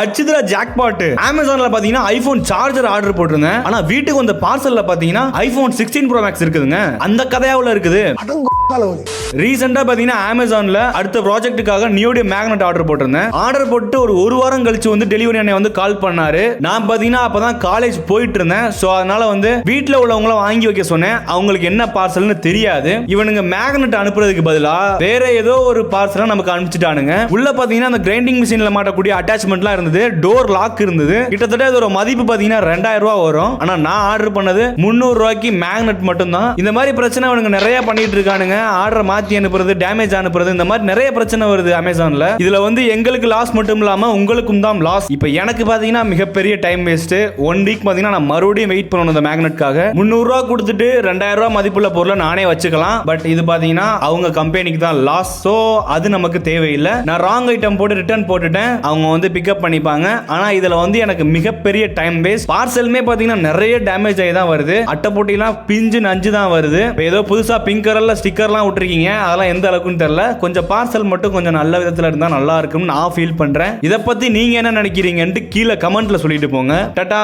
அச்சுதுல jackpot அமேசான்ல பாத்தீங்கன்னா iPhone charger order போட்டிருந்தேன். ஆனா வீட்டுக்கு வந்த பார்சல்ல பாத்தீங்கன்னா ஐபோன் சிக்ஸ்டீன் ப்ரோ மேக்ஸ் இருக்குதுங்க. அந்த கதையாவுல இருக்குது. ரீசெண்டா பாத்தீங்கன்னா அமேசான்ல அடுத்த ப்ராஜெக்ட்டுக்காக நியூடிய மேக்னெட் ஆர்டர் போட்டிருந்தேன். ஆர்டர் போட்டு ஒரு ஒரு வாரம் கழிச்சு வந்து டெலிவரி அண்ணன் வந்து கால் பண்ணாரு. நான் பாத்தீங்கன்னா அப்பதான் காலேஜ் போயிட்டு இருந்தேன் சோ அதனால வந்து வீட்டுல உள்ளவங்கள வாங்கி வைக்க சொன்னேன். அவங்களுக்கு என்ன பார்சல்னு தெரியாது. இவனுங்க மேக்னெட் அனுப்புறதுக்கு பதிலா வேற ஏதோ ஒரு பார்சலை நமக்கு அனுப்பிச்சிட்டானுங்க. உள்ள பாத்தீங்கன்னா அந்த கிரைண்டிங் மிஷின்ல மாட்டக்கூடிய அட்டாச்மெண்ட்லாம் இருந்தது. டோர் லாக் இருந்தது. கிட்டத்தட்ட இதோட மதிப்பு பாத்தீங்கன்னா ரெண்டாயிரம் ரூபாய் வரும். ஆனா நான் ஆர்டர் பண்ணது முந்நூறு ரூபாய்க்கு மேக்னெட் மட்டும்தான். இந்த மாதிரி பிரச்சனை அவனுங்க நிறைய பண்ணிட்டு இருக்கானுங்க. ஆர்டர் மாத்தி அனுப்புறது டேமேஜ் அனுப்புறது இந்த மாதிரி நிறைய பிரச்சனை வருது அமேசான்ல இதுல வந்து எங்களுக்கு லாஸ் மட்டும் இல்லாம உங்களுக்கும் தான் லாஸ் இப்போ எனக்கு பாத்தீங்கன்னா மிகப்பெரிய டைம் வேஸ்ட் ஒன் வீக் பாத்தீங்கன்னா நான் மறுபடியும் வெயிட் பண்ணணும் இந்த மேக்னெட்காக முந்நூறு ரூபா கொடுத்துட்டு ரெண்டாயிரம் ரூபாய் மதிப்புள்ள பொருளை நானே வச்சுக்கலாம். பட் இது பாத்தீங்கன்னா அவங்க கம்பெனிக்கு தான் லாஸ் ஸோ அது நமக்கு தேவையில்லை. நான் ராங் ஐட்டம் போட்டு ரிட்டர்ன் போட்டுட்டேன். அவங்க வந்து பிக்கப் பண்ணிப்பாங்க. ஆனா இதுல வந்து எனக்கு மிகப்பெரிய டைம் வேஸ்ட் பார்சலுமே பாத்தீங்கன்னா நிறைய டேமேஜ் ஆகி தான் வருது. அட்டை போட்டிலாம் பிஞ்சு நஞ்சு தான் வருது. ஏதோ புதுசா பிங்க் கலர்ல ஸ்டிக்கர்லாம் விட்டுருக்கீங்க. அதெல்லாம் எந்த அளவுக்குன்னு தெரியல. கொஞ்சம் பார்சல் மட்டும் கொஞ்சம் நல்ல விதத்தில் இருந்தால் நல்லா இருக்கும்னு நான் ஃபீல் பண்ணுறேன் இதை பற்றி நீங்கள் என்ன நினைக்கிறீங்கன்ட்டு கீழே கமெண்ட்டில் சொல்லிட்டு போங்க. டட்டா!